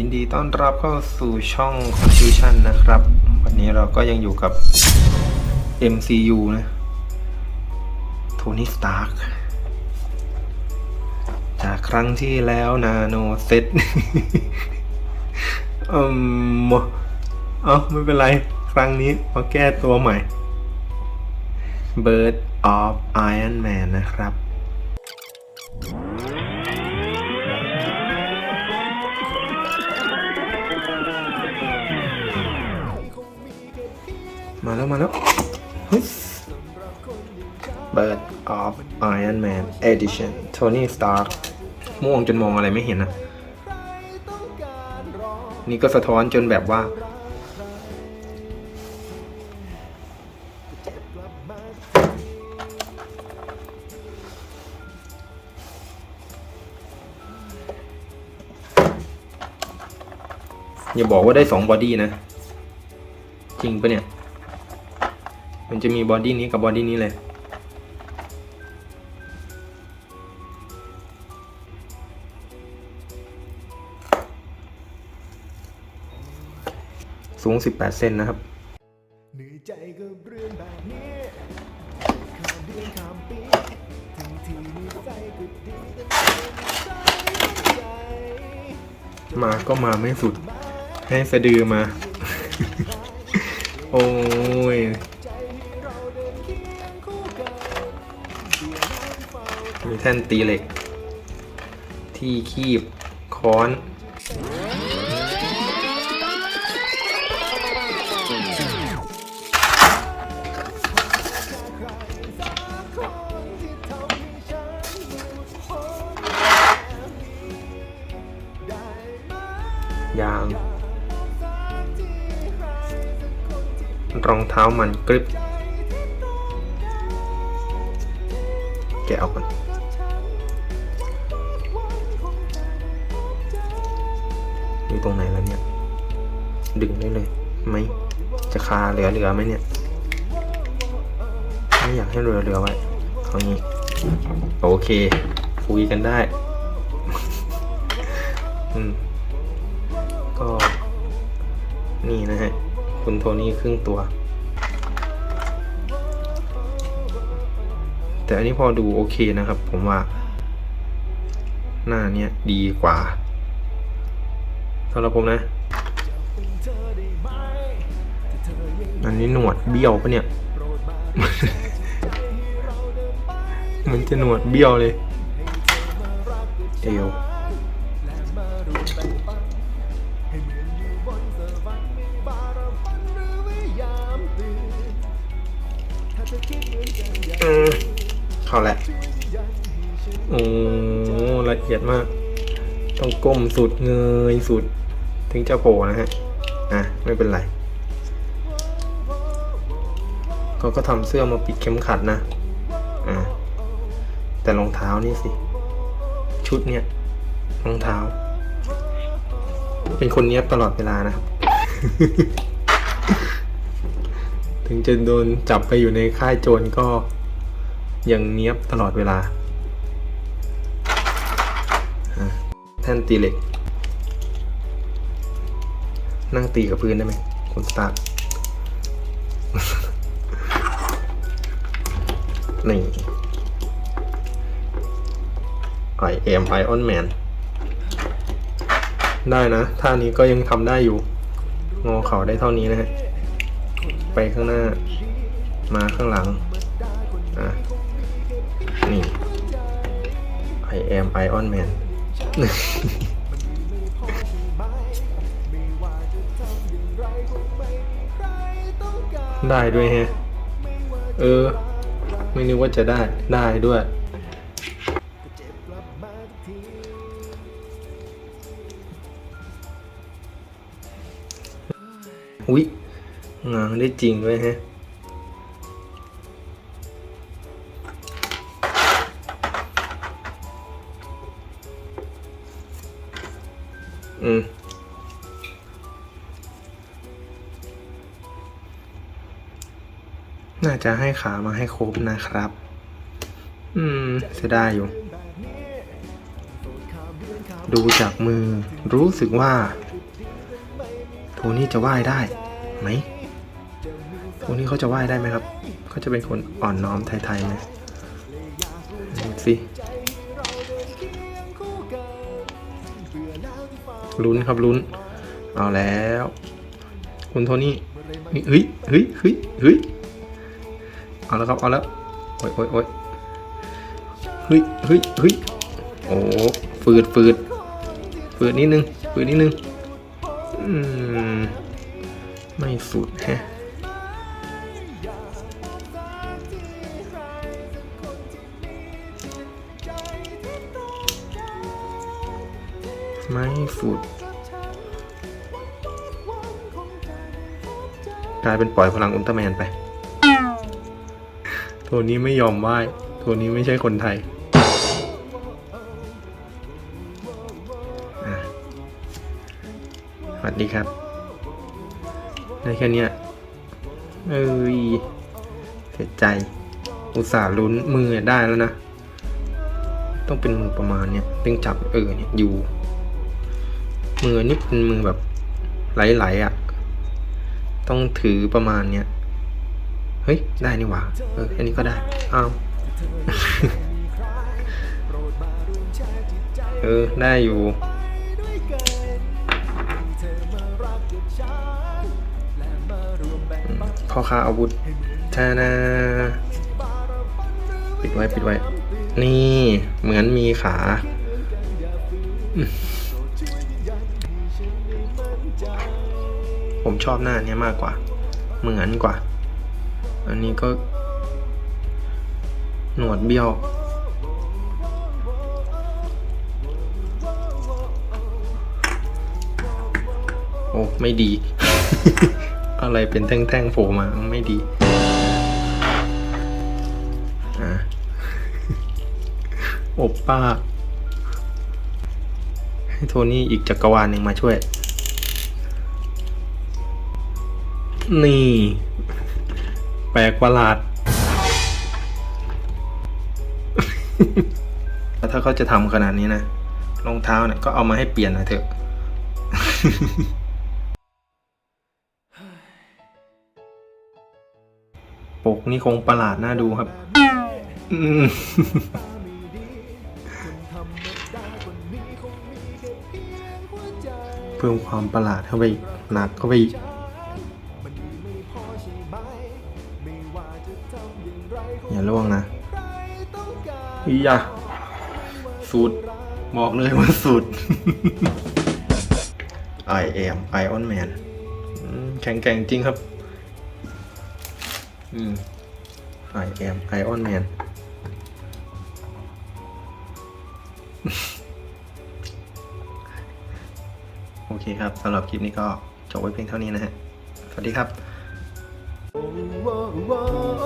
ยินดีต้อนรับเข้าสู่ช่อง Confusion นะครับ วันนี้เราก็ยังอยู่กับ MCU นะโทนี่สตาร์กจากครั้งที่แล้วนาโนเซตอืมเอ้าไม่เป็นไร ครั้งนี้มาแก้ตัวใหม่ Bird of Iron Man นะครับ มาแล้วมาแล้วเฮ้ย Bird of Iron Man Edition Tony Stark ม่วงจนมองอะไรไม่เห็นนะนี่ก็สะท้อนจนแบบว่า อย่าบอกว่าได้สองบอดี้นะ จริงปะเนี่ย มันจะมีบอดี้นี้กับบอดี้นี้เลย สูง 18 เซนนะครับเหนื่อยใจกับเรื่องแบบนี้ข้ามเดือนข้ามปีทั้งที่นิสัยก็ดีแต่ไม่มาก็มาไม่สุด ให้สะดือมา โอ้ย แท่นตีเหล็ก ที่คีบค้อน ยาง รองเท้ามันกริบแกะออกก่อน รงไหนแล้วเนี่ย ดึงได้เลยไหมจะคาเหลือเหลือไหมเนี่ย ไม่อยากให้เหลือเหลือไว้เอางี้โอเค คุยกันได้อืมก็ นี่นะฮะ คุณโทนี่ครึ่งตัว แต่อันนี้พอดูโอเคนะครับ ผมว่า หน้าเนี้ยดีกว่าำหรับผมนะ อันนี้หนวดเบี้ยวปะเนี่ย มันจะหนวดเบี้ยวเลย เอวให้เหมือนอบเธอคิดเหมือนกันอย่าอืมเข้าแหละ โอ้ ละเอียดมาก ต้องก้มสุดเงยสุด ถึงจะโผล่นะฮะอะไม่เป็นไรเขาก็ทำเสื้อมาปิดเข็มขัดนะอะแต่รองเท้านี่สิ ชุดเนี้ยรองเท้า เป็นคนเนี้ยบตลอดเวลานะครับ ถึงจะโดนจับไปอยู่ในค่ายโจรก็ยังเนี้ยบตลอดเวลาอะแท่นตีเหล็ก นั่งตีกับพื้นได้ไหมคุณสตาร์ทนี่ I am Iron Man ได้นะ ท่านี้ก็ยังทำได้อยู่ งอเข่าได้เท่านี้นะฮะ ไปข้างหน้า มาข้างหลัง อะ นี่ I am Iron Man ได้ด้วยฮะ เออ ไม่นึกว่าจะได้ ได้ด้วย อุ๊ยงานได้จริงด้วยฮะอืมาจะให้ขามาให้ครบนะครับ อืมเสียดายอยู่แบบนี้โสดข้ามเดือนข้ามดูจากมือรู้สึกว่า โทนี่จะว่ายได้ไหมโทนี่เขาจะว่ายได้ไหมครับเขาจะเป็นคนอ่อนน้อมไทยๆไหมดูสิลุ้นครับลุ้น เอาแล้ว คุณโทนี่เฮ้ยเฮ้ยเฮ้ยเฮ้ย เอาแล้วครับเอาแล้วโอ้ยโอ้ยโอ้ยเฮ้ยเฮ้ยเฮ้ยโอ้ฝืดฝืดฝืดนิดนึงฝืดนิดนึงอืมไม่สุดแฮะไม่สุดกลายเป็นปล่อยพลังอุลตร้าแมนไป โทนี้ไม่ยอมไหว้โทนี้ไม่ใช่คนไทย สวัสดีครับ ได้แค่นี้เอ้ยเสียใจ อุตส่าห์ลุ้นมือได้แล้วนะ ต้องเป็นมือประมาณเนี้ยตึงจับเออเนี่ยอยู่ มือนี่เป็นมือแบบไหลๆอะ ต้องถือประมาณเนี้ย เฮ้ย ได้นี่หว่า เออ อันนี้ก็ได้ อ้าว เออ ได้อยู่ พ่อค้าอาวุธชานาปิดไว้ ปิดไว้ นี่ เหมือนมีขา ผมชอบหน้านี้มากกว่า เหมือนกว่า อันนี้ก็ หนวดเบี้ยวโอ้ไม่ดี อะไรเป็นแท่งๆโผล่มาไม่ดีอะอบป้า ให้โทนี่อีกจักรวาลหนึ่งมาช่วย นี่แปลกประหลาด แล้วถ้าเขาจะทำขนาดนี้นะรองเท้าเนี่ยก็เอามาให้เปลี่ยนหนะเถอะ ปกนี่คงประหลาดน่าดูครับ เพิ่มความประหลาดเข้าไปอีกหนักเข้าไป อีกอย่าล่วงนะอียะสูตรบอกเลยว่าสูตร I am Iron Man อืมแข็งแกร่งจริงครับ อืม I am Iron Man โอเคครับสำหรับคลิปนี้ก็จบไว้เพียงเท่านี้นะฮะ สวัสดีครับโอ้โอ้โอ้